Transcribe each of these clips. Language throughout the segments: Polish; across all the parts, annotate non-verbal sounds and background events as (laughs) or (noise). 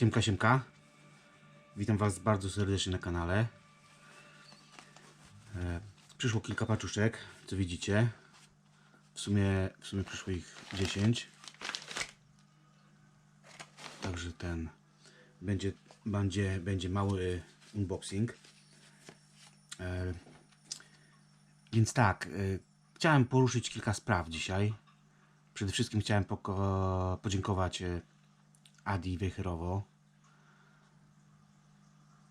Siemka, siemka. Witam Was bardzo serdecznie na kanale. E, przyszło kilka paczuszek, co widzicie. W sumie, w sumie przyszło ich 10. Także ten będzie, będzie, będzie mały unboxing. E, więc tak, e, chciałem poruszyć kilka spraw dzisiaj. Przede wszystkim chciałem podziękować e, Adi Wejherowo.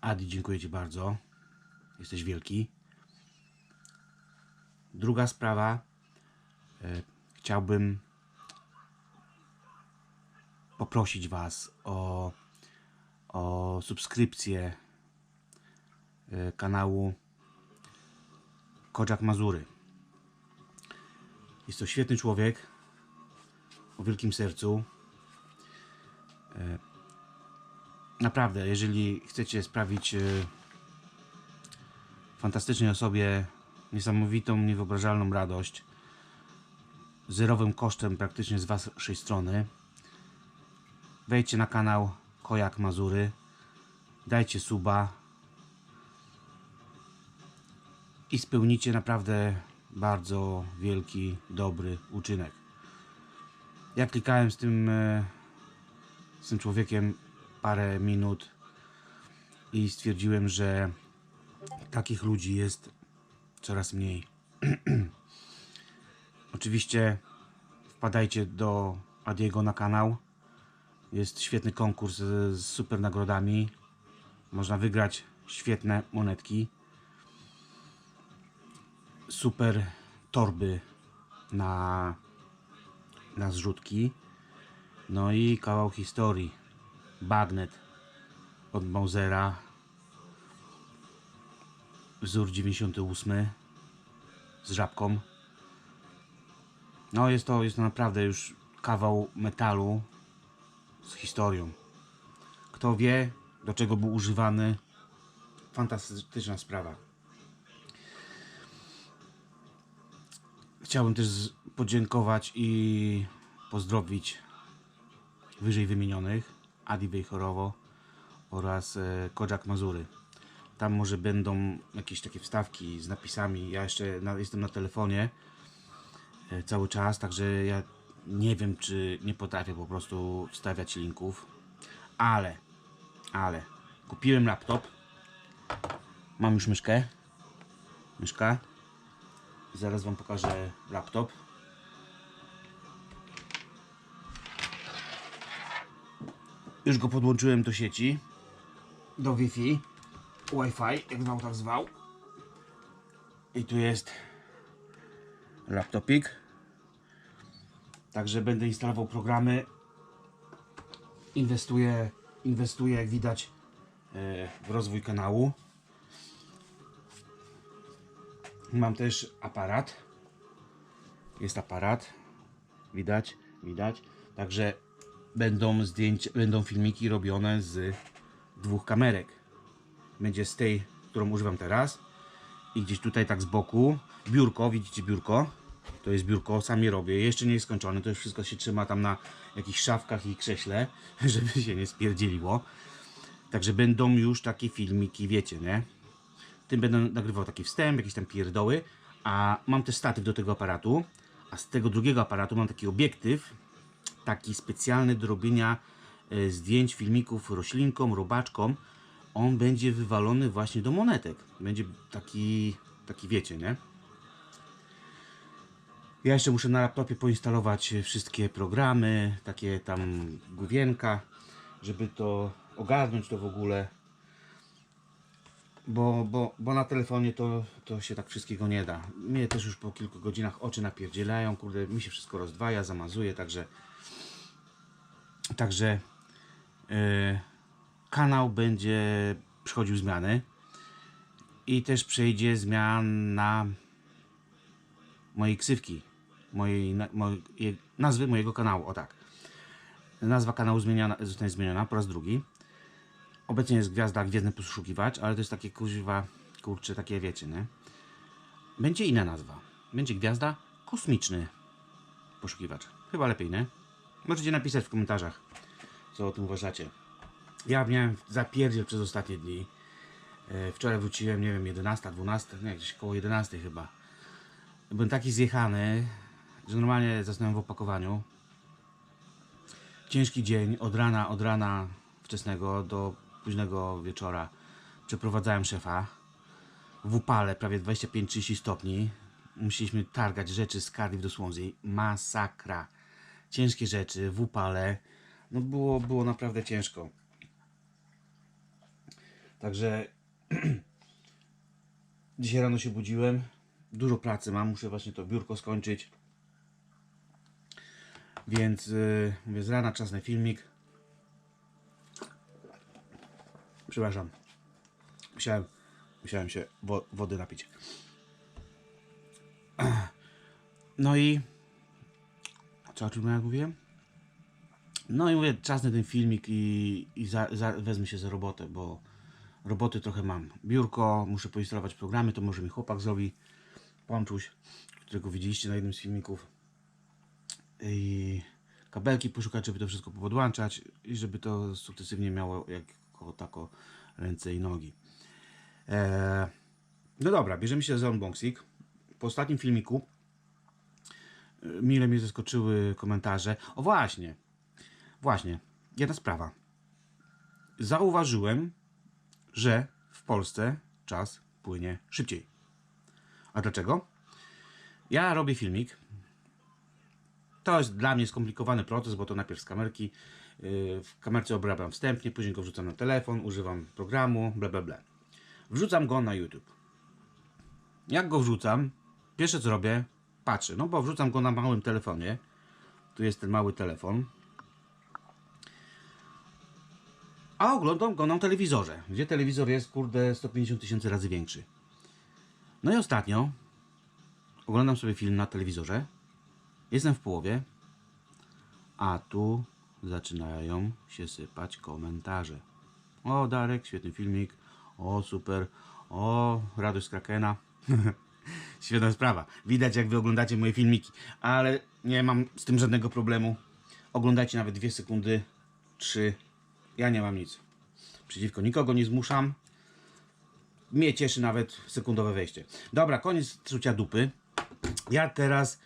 Adi, dziękuję Ci bardzo. Jesteś wielki. Druga sprawa. E, chciałbym poprosić Was o, o subskrypcję e, kanału Kodziak Mazury. Jest to świetny człowiek o wielkim sercu. Naprawdę, jeżeli chcecie sprawić e, fantastycznej osobie niesamowitą, niewyobrażalną radość, zerowym kosztem praktycznie z waszej strony, wejdźcie na kanał Kojak Mazury, dajcie suba i spełnicie naprawdę bardzo wielki, dobry uczynek. Ja klikałem z tym, e, z tym człowiekiem parę minut i stwierdziłem, że takich ludzi jest coraz mniej. (clears throat) Oczywiście wpadajcie do Adiego na kanał. Jest świetny konkurs z super nagrodami. Można wygrać świetne monetki. Super torby na, na zrzutki. No i kawał historii. Bagnet od Mausera. Wzór 98 z żabką. No jest to, jest to naprawdę już kawał metalu z historią. Kto wie, do czego był używany, fantastyczna sprawa. Chciałbym też podziękować i pozdrowić wyżej wymienionych Adi Wejhorowo oraz e, Kodziak Mazury. Tam może będą jakieś takie wstawki z napisami. Ja jeszcze na, jestem na telefonie e, cały czas, także ja nie wiem, czy nie potrafię po prostu wstawiać linków. Ale, ale kupiłem laptop. Mam już myszkę. Myszka. Zaraz Wam pokażę laptop. Już go podłączyłem do sieci. Do Wi-Fi. Wi-Fi, jak zwał tak zwał. I tu jest laptopik. Także będę instalował programy. Inwestuję, inwestuję jak widać e, w rozwój kanału. Mam też aparat. Jest aparat. Widać, widać. Także będą zdjęcia, będą filmiki robione z dwóch kamerek. Będzie z tej, którą używam teraz i gdzieś tutaj tak z boku biurko, widzicie biurko? To jest biurko, sam je robię. Jeszcze nie jest skończone, to już wszystko się trzyma tam na jakichś szafkach i krześle, (laughs) żeby się nie spierdzieliło. Także będą już takie filmiki, wiecie, nie? Tym będę nagrywał taki wstęp, jakieś tam pierdoły, a mam też statyw do tego aparatu, a z tego drugiego aparatu mam taki obiektyw, taki specjalny do robienia e, zdjęć, filmików roślinkom, robaczkom. On będzie wywalony właśnie do monetek. Będzie taki, taki wiecie, nie? Ja jeszcze muszę na laptopie poinstalować wszystkie programy, takie tam główienka, żeby to ogarnąć to w ogóle. Bo, bo, bo na telefonie to, to się tak wszystkiego nie da. Mnie też już po kilku godzinach oczy napierdzielają, kurde, mi się wszystko rozdwaja, zamazuje, także Także e, kanał będzie przychodził zmiany i też przejdzie zmiana mojej ksywki, mojej, mojej nazwy mojego kanału, o tak. Nazwa kanału zmieniona, zostanie zmieniona po raz drugi. Obecnie jest gwiazda Gwiezdny Poszukiwacz, ale to jest takie kuźwa, kurcze, takie wiecie, nie? Będzie inna nazwa. Będzie gwiazda Kosmiczny Poszukiwacz. Chyba lepiej, nie? Możecie napisać w komentarzach, co o tym uważacie. Ja miałem zapierdziel przez ostatnie dni. E, Wczoraj wróciłem, nie wiem, 11, 12, nie, gdzieś koło 11 chyba. Byłem taki zjechany, że normalnie zasnąłem w opakowaniu. Ciężki dzień, od rana, od rana wczesnego do późnego wieczora przeprowadzałem szefa w upale prawie 25-30 stopni. Musieliśmy targać rzeczy z Cardiff do Swansea. Masakra. Ciężkie rzeczy w upale. No było, było naprawdę ciężko. Także (clears throat) dzisiaj rano się budziłem. Dużo pracy mam, muszę właśnie to biurko skończyć. Więc yy, mówię, z rana czas na filmik. Przepraszam. Musiałem, musiałem się wo wody napić. (clears throat) No i co o czym ja mówiłem? No i mówię, czas na ten filmik i, i za, za, wezmę się za robotę, bo roboty trochę mam. Biurko, muszę poinstalować programy, to może mi chłopak zrobi. Pączuś, którego widzieliście na jednym z filmików. I kabelki poszukać, żeby to wszystko podłączać i żeby to sukcesywnie miało jako tako ręce i nogi. Eee, no dobra, bierzemy się za unboxing. Po ostatnim filmiku mile mnie zaskoczyły komentarze. O właśnie, właśnie, jedna sprawa. Zauważyłem, że w Polsce czas płynie szybciej. A dlaczego? Ja robię filmik. To jest dla mnie skomplikowany proces, bo to najpierw z kamerki. yy, W kamerce obrabiam wstępnie, później go wrzucam na telefon, używam programu, bla bla bla. Wrzucam go na YouTube. Jak go wrzucam, pierwsze co robię, patrzę, no bo wrzucam go na małym telefonie. Tu jest ten mały telefon. A oglądam go na telewizorze, gdzie telewizor jest, kurde, 150 tysięcy razy większy. No i ostatnio oglądam sobie film na telewizorze. Jestem w połowie, a tu zaczynają się sypać komentarze. O, Darek, świetny filmik. O, super. O, radość z Krakena. (laughs) Świetna sprawa. Widać, jak wy oglądacie moje filmiki, ale nie mam z tym żadnego problemu. Oglądajcie nawet dwie sekundy, trzy. Ja nie mam nic. Przeciwko nikogo nie zmuszam. Mnie cieszy nawet sekundowe wejście. Dobra, koniec trucia dupy. Ja teraz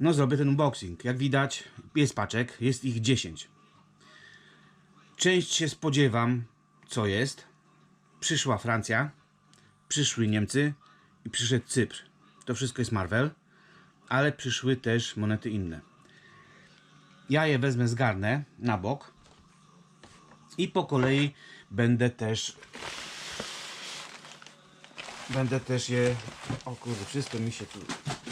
no zrobię ten unboxing. Jak widać, jest paczek, jest ich 10. Część się spodziewam, co jest. Przyszła Francja, przyszły Niemcy i przyszedł Cypr. To wszystko jest Marvel, ale przyszły też monety inne. Ja je wezmę, zgarnę na bok i po kolei będę też będę też je o kurde, wszystko mi się tu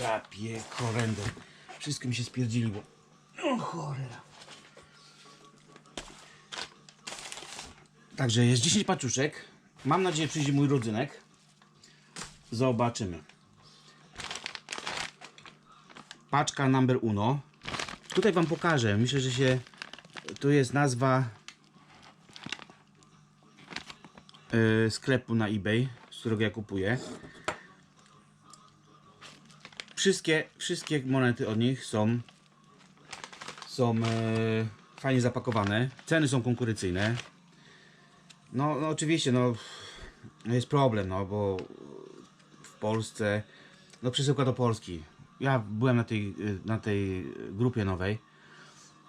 ja pie, horrendem. Wszystko mi się spierdziliło. O cholera. Także jest 10 paczuszek. Mam nadzieję, przyjdzie mój rodzynek. Zobaczymy. Paczka number uno. Tutaj Wam pokażę. Myślę, że się... Tu jest nazwa yy, sklepu na eBay, z którego ja kupuję. Wszystkie, wszystkie monety od nich są są e, fajnie zapakowane. Ceny są konkurencyjne. No, no oczywiście, no jest problem, no bo w Polsce, no przesyłka do Polski. Ja byłem na tej, na tej grupie nowej.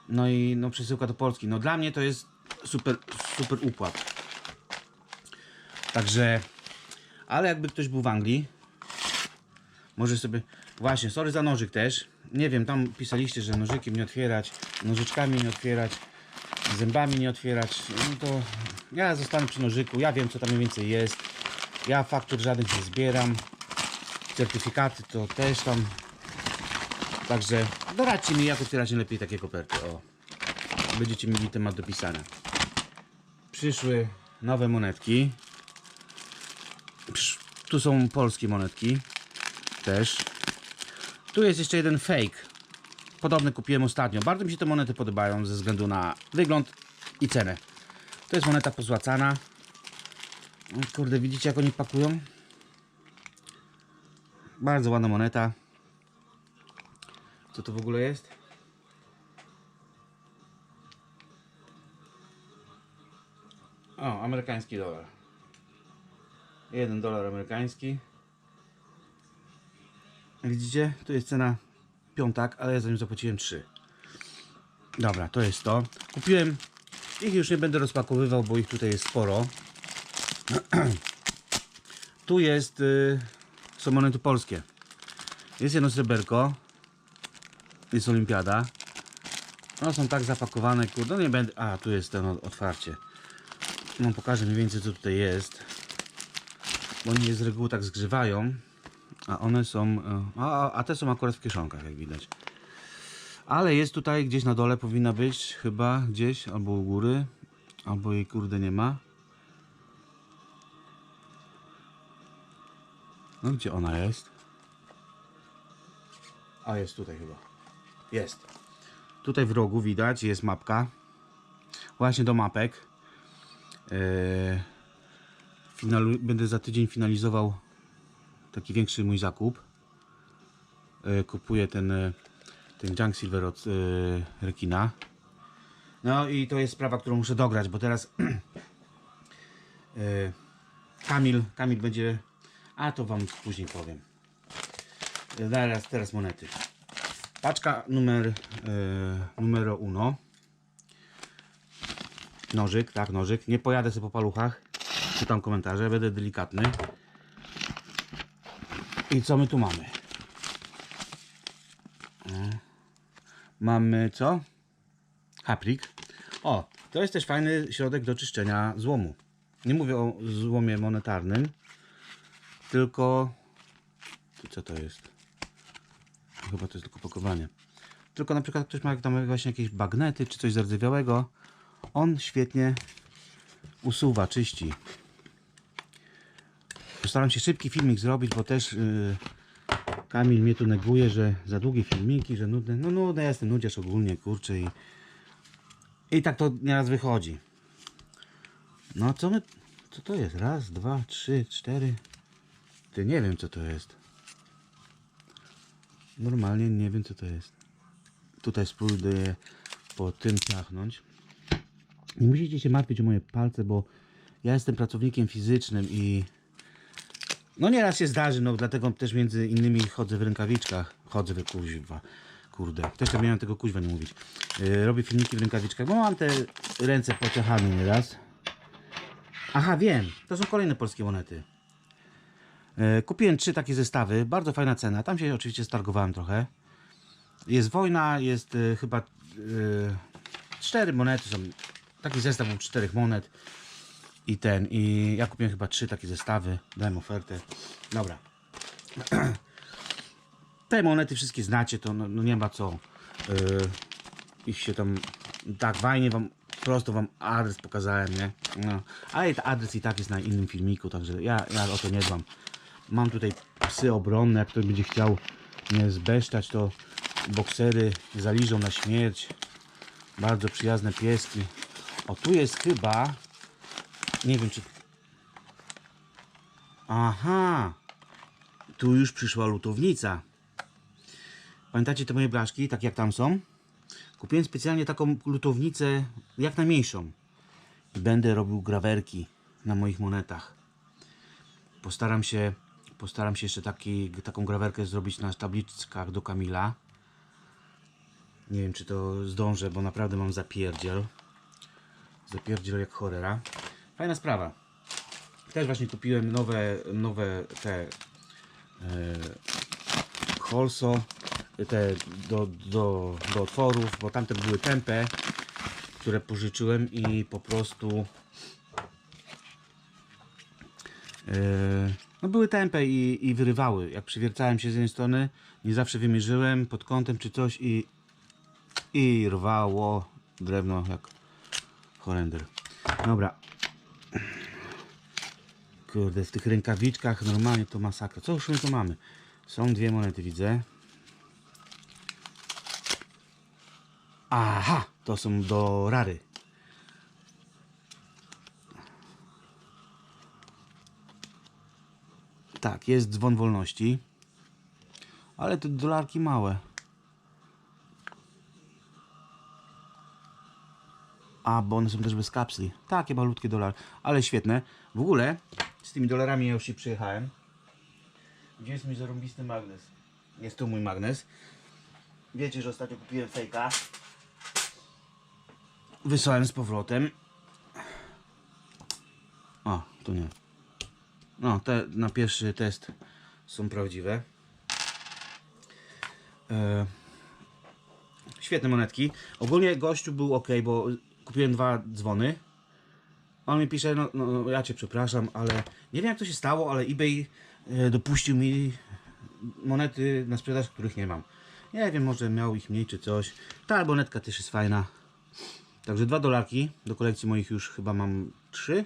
No i no przesyłka do Polski. No dla mnie to jest super, super układ. Także, ale jakby ktoś był w Anglii, może sobie, właśnie, sorry za nożyk też. Nie wiem, tam pisaliście, że nożykiem nie otwierać, nożyczkami nie otwierać, zębami nie otwierać. No to ja zostanę przy nożyku, ja wiem co tam mniej więcej jest. Ja faktur żadnych nie zbieram. Certyfikaty to też tam. Także doradźcie mi, jak otwierać lepiej takie koperty. O. Będziecie mieli temat do pisania. Przyszły nowe monetki. Psz, Tu są polskie monetki. Też. Tu jest jeszcze jeden fake. Podobny kupiłem ostatnio. Bardzo mi się te monety podobają ze względu na wygląd i cenę. To jest moneta pozłacana. Kurde, widzicie jak oni pakują? Bardzo ładna moneta. Co to w ogóle jest? O, amerykański dolar. 1 dolar amerykański. Widzicie? Tu jest cena piątak, ale ja za nim zapłaciłem 3. Dobra, to jest to. Kupiłem ich już nie będę rozpakowywał, bo ich tutaj jest sporo. (clears throat) tu jest y, są monety polskie. Jest jedno sreberko. Jest olimpiada. One są tak zapakowane, kurde, no nie będę... A, tu jest ten otwarcie. No pokażę mniej więcej co tutaj jest. Bo oni je z reguły tak zgrzywają. A one są... y, A, a te są akurat w kieszonkach, jak widać. Ale jest tutaj gdzieś na dole powinna być, chyba gdzieś, albo u góry, albo jej kurde nie ma. No gdzie ona jest? A jest tutaj chyba. Jest. Tutaj w rogu widać, jest mapka. Właśnie do mapek. Eee, finalu- będę za tydzień finalizował taki większy mój zakup. Eee, kupuję ten e, ten Junk Silver od rekina. No i to jest sprawa, którą muszę dograć, bo teraz (clears throat) Kamil, Kamil będzie, a to wam później powiem. Teraz, teraz monety. Paczka numer yy, numero uno. Nożyk, tak, nożyk. Nie pojadę sobie po paluchach. Czytam komentarze, będę delikatny. I co my tu mamy? Mamy co? Haprik. O, to jest też fajny środek do czyszczenia złomu. Nie mówię o złomie monetarnym, tylko... Co to jest? Chyba to jest tylko pakowanie. Tylko na przykład ktoś ma tam właśnie jakieś bagnety czy coś zardzewiałego. On świetnie usuwa, czyści. Postaram się szybki filmik zrobić, bo też yy, Kamil mnie tu neguje, że za długie filmiki, że nudne. No nudne, ja jestem nudziarz ogólnie, kurczę i... I tak to nieraz wychodzi. No co my... Co to jest? Raz, dwa, trzy, cztery... Ty nie wiem co to jest. Normalnie nie wiem co to jest. Tutaj spróbuję po tym ciachnąć. Nie musicie się martwić o moje palce, bo ja jestem pracownikiem fizycznym i no nieraz się zdarzy, no dlatego też między innymi chodzę w rękawiczkach. Chodzę w kuźwa. Kurde, też nie miałem tego kuźwa nie mówić. Yy, robię filmiki w rękawiczkach, bo mam te ręce pociachane nieraz. Aha, wiem, to są kolejne polskie monety. Yy, kupiłem trzy takie zestawy, bardzo fajna cena. Tam się oczywiście stargowałem trochę. Jest wojna, jest yy, chyba yy, cztery monety są. Taki zestaw był czterech monet. I ten, i ja kupiłem chyba trzy takie zestawy, dałem ofertę. Dobra. (clears throat) Te monety wszystkie znacie, to no, no nie ma co yy, ich się tam tak fajnie wam, prosto wam adres pokazałem, nie? No. Ale adres i tak jest na innym filmiku, także ja, ja o to nie dbam. Mam tutaj psy obronne, jak ktoś będzie chciał mnie zbesztać, to boksery zaliżą na śmierć. Bardzo przyjazne pieski. O, tu jest chyba nie wiem czy... Aha! Tu już przyszła lutownica. Pamiętacie te moje blaszki, tak jak tam są? Kupiłem specjalnie taką lutownicę jak najmniejszą. I będę robił grawerki na moich monetach. Postaram się, postaram się jeszcze taki, taką grawerkę zrobić na tabliczkach do Kamila. Nie wiem czy to zdążę, bo naprawdę mam zapierdziel. Zapierdziel jak cholera. Fajna sprawa. Też właśnie kupiłem nowe, nowe te e, holso, te do, do, do otworów, bo tamte były tępe, które pożyczyłem i po prostu e, no były tępe i, i wyrywały. Jak przywiercałem się z jednej strony, nie zawsze wymierzyłem pod kątem czy coś i, i rwało drewno jak Holender. Dobra, Kurde, w tych rękawiczkach normalnie to masakra. Co już my tu mamy? Są dwie monety, widzę. Aha, to są do rary. Tak, jest dzwon wolności. Ale te dolarki małe. A, bo one są też bez kapsli. Takie malutkie dolary, ale świetne. W ogóle z tymi dolarami ja już się przyjechałem. Gdzie jest mój zarąbisty magnes? Jest tu mój magnes. Wiecie, że ostatnio kupiłem fejka. Wysłałem z powrotem. O, tu nie. No, te na pierwszy test są prawdziwe. E, świetne monetki. Ogólnie gościu był ok, bo kupiłem dwa dzwony. On mi pisze, no, no no, ja cię przepraszam, ale nie wiem jak to się stało, ale eBay e, dopuścił mi monety na sprzedaż, których nie mam. Nie wiem, może miał ich mniej czy coś. Ta monetka też jest fajna. Także dwa dolarki. Do kolekcji moich już chyba mam trzy.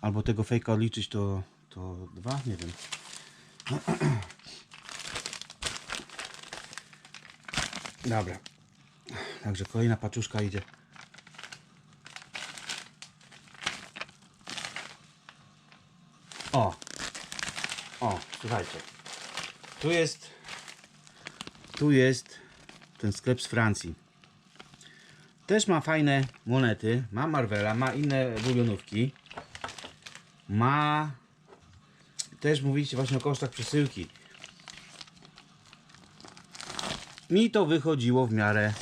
Albo tego fejka odliczyć to, to dwa, nie wiem. Dobra. Także kolejna paczuszka idzie. O! O, słuchajcie. Tu jest. Tu jest ten sklep z Francji. Też ma fajne monety. Ma Marvela, ma inne bulionówki. Ma. Też mówiliście właśnie o kosztach przesyłki. Mi to wychodziło w miarę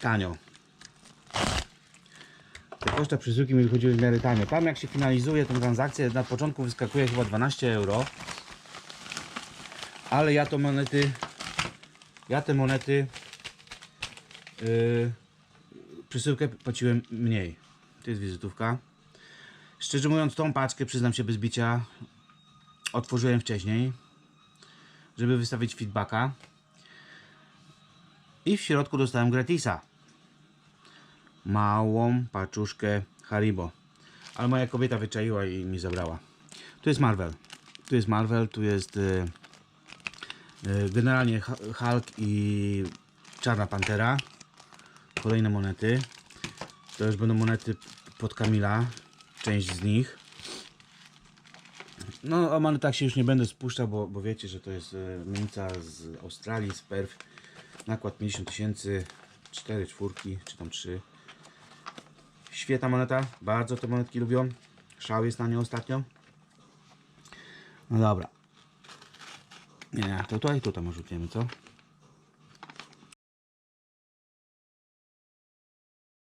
tanio. Te koszta przesyłki mi wychodziły w miarę tanio. Tam jak się finalizuje tę transakcję, na początku wyskakuje chyba 12 euro. Ale ja to monety. Ja te monety. Yy, przesyłkę płaciłem mniej. To jest wizytówka. Szczerze mówiąc, tą paczkę, przyznam się bez bicia, otworzyłem wcześniej, żeby wystawić feedbacka. I w środku dostałem gratisa. Małą paczuszkę Haribo. Ale moja kobieta wyczaiła i mi zabrała. Tu jest Marvel. Tu jest Marvel, tu jest y, y, generalnie Hu- Hulk i Czarna Pantera. Kolejne monety. To już będą monety pod Kamila. Część z nich. No o monetach się już nie będę spuszczał, bo, bo wiecie, że to jest e, menica z Australii, z Perth. Nakład 50 tysięcy, 4 czwórki, czy tam 3. Świetna moneta, bardzo te monetki lubią. Szał jest na nią ostatnio. No dobra. Nie, to tutaj, tutaj może rzucimy, co?